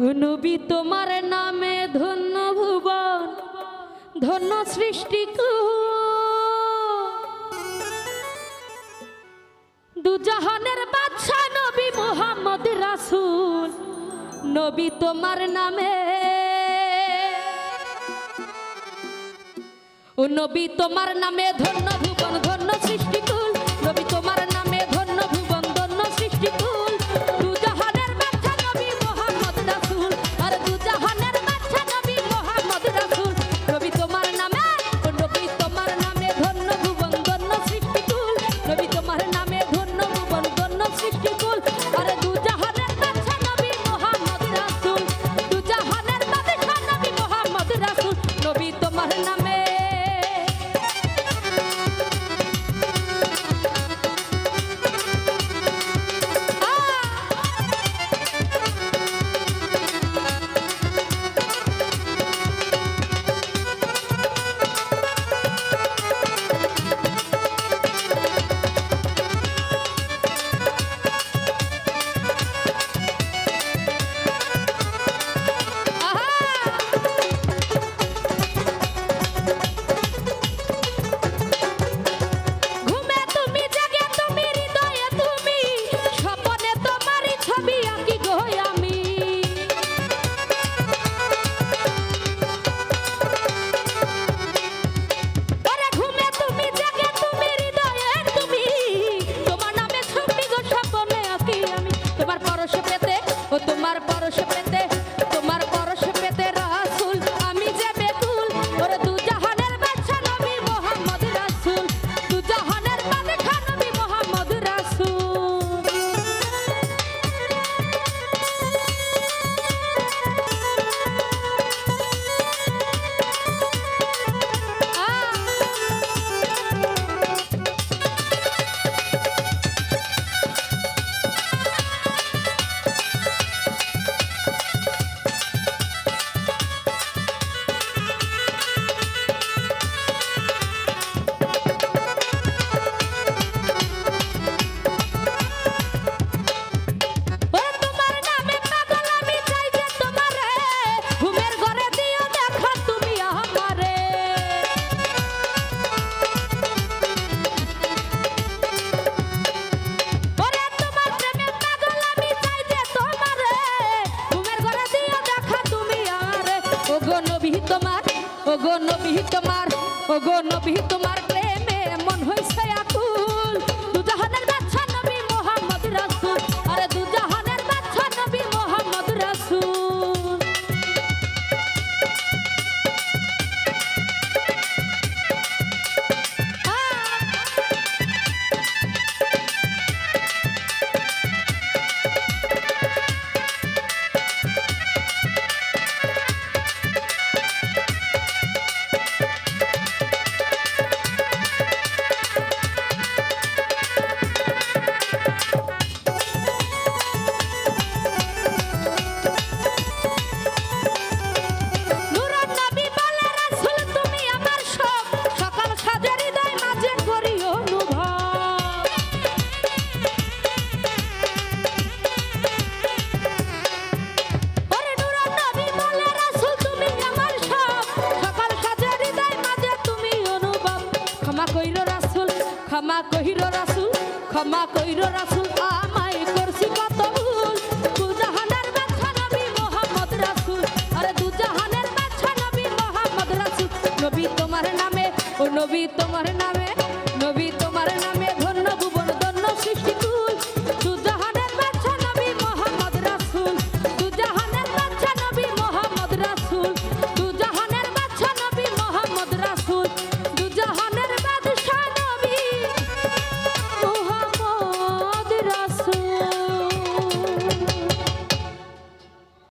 নবী, তোমার নামে ধন্য ভুবন, ধন্য সৃষ্টি দুজাহানের বাদশাহ নবী মোহাম্মদ রাসুল, নবী তোমার নামে। নবী, তোমার নামে ধন্য ভুবন, ধন্য সৃষ্টি lo vi ওগো নবী তোমার ওগো নবী তোমার প্রেমে মন হইছে ক্ষমা কহির রাসুল, ক্ষমা কহির রাসুল, আমায় করছি কত নবী নবী তোমার নামে, ও নবী তোমার নামে, নবী তোমার নামে।